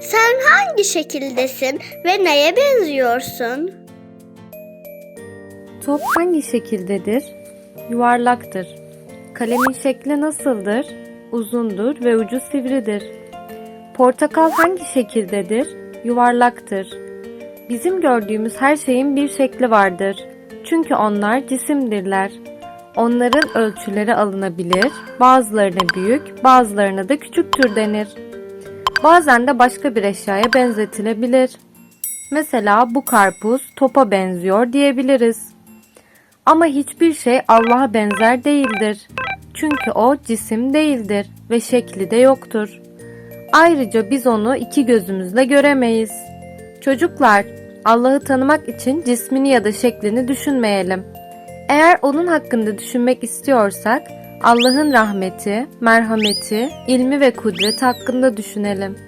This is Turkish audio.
Sen hangi şekildesin ve neye benziyorsun? Top hangi şekildedir? Yuvarlaktır. Kalemin şekli nasıldır? Uzundur ve ucu sivridir. Portakal hangi şekildedir? Yuvarlaktır. Bizim gördüğümüz her şeyin bir şekli vardır. Çünkü onlar cisimdirler. Onların ölçüleri alınabilir, bazılarına büyük, bazılarına da küçüktür denir. Bazen de başka bir eşyaya benzetilebilir. Mesela bu karpuz topa benziyor diyebiliriz. Ama hiçbir şey Allah'a benzer değildir. Çünkü o cisim değildir ve şekli de yoktur. Ayrıca biz onu iki gözümüzle göremeyiz. Çocuklar, Allah'ı tanımak için cismini ya da şeklini düşünmeyelim. Eğer onun hakkında düşünmek istiyorsak, Allah'ın rahmeti, merhameti, ilmi ve kudreti hakkında düşünelim.